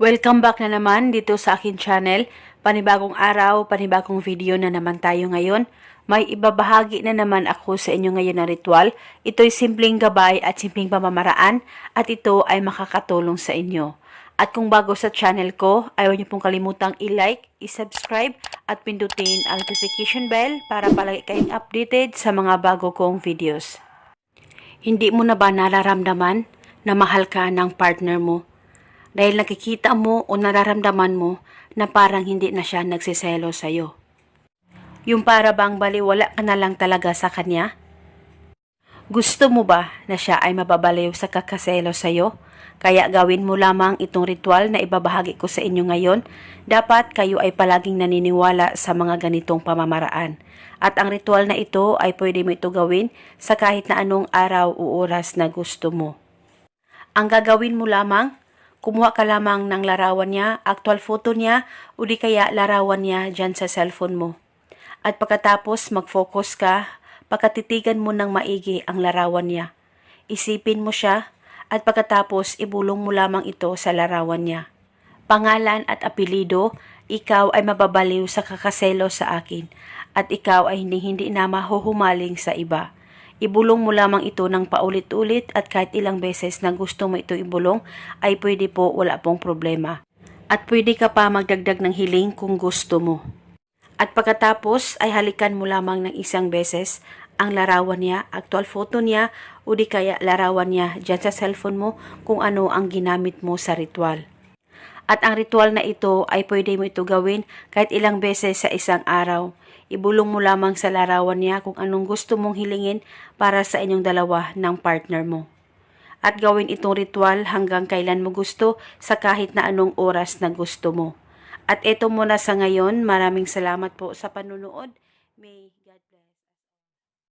Welcome back na naman dito sa akin channel. Panibagong araw, panibagong video na naman tayo ngayon. May ibabahagi na naman ako sa inyo ngayon na ritual. Ito'y simpleng gabay at simpleng pamamaraan at ito ay makakatulong sa inyo. At kung bago sa channel ko, ayaw niyo pong kalimutang i-like, i-subscribe at pindutin ang notification bell para palagi kayong updated sa mga bago kong videos. Hindi mo na ba nararamdaman na mahal ka ng partner mo? Dahil nakikita mo o nararamdaman mo na parang hindi na siya nagsiselo sa'yo. Yung para bang baliwala ka na lang talaga sa kanya? Gusto mo ba na siya ay mababaliw sa kakaselo sa'yo? Kaya gawin mo lamang itong ritual na ibabahagi ko sa inyo ngayon. Dapat kayo ay palaging naniniwala sa mga ganitong pamamaraan. At ang ritual na ito ay pwede mo ito gawin sa kahit na anong araw o oras na gusto mo. Ang gagawin mo lamang, kumuha ka lamang ng larawan niya, actual photo niya, o di kaya larawan niya dyan sa cellphone mo. At pagkatapos mag-focus ka, pagkatitigan mo ng maigi ang larawan niya. Isipin mo siya, at pagkatapos ibulong mo lamang ito sa larawan niya. Pangalan at apelido, ikaw ay mababaliw sa kakaselo sa akin, at ikaw ay hindi-hindi na mahuhumaling sa iba. Ibulong mo lamang ito ng paulit-ulit at kahit ilang beses na gusto mo ito ibulong ay pwede po wala pong problema. At pwede ka pa magdagdag ng hiling kung gusto mo. At pagkatapos ay halikan mo lamang ng isang beses ang larawan niya, actual photo niya o di kaya larawan niya dyan sa cellphone mo kung ano ang ginamit mo sa ritual. At ang ritual na ito ay pwede mo ito gawin kahit ilang beses sa isang araw. Ibulong mo lamang sa larawan niya kung anong gusto mong hilingin para sa inyong dalawa ng partner mo. At gawin itong ritual hanggang kailan mo gusto sa kahit na anong oras na gusto mo. At ito muna sa ngayon. Maraming salamat po sa panunood. May.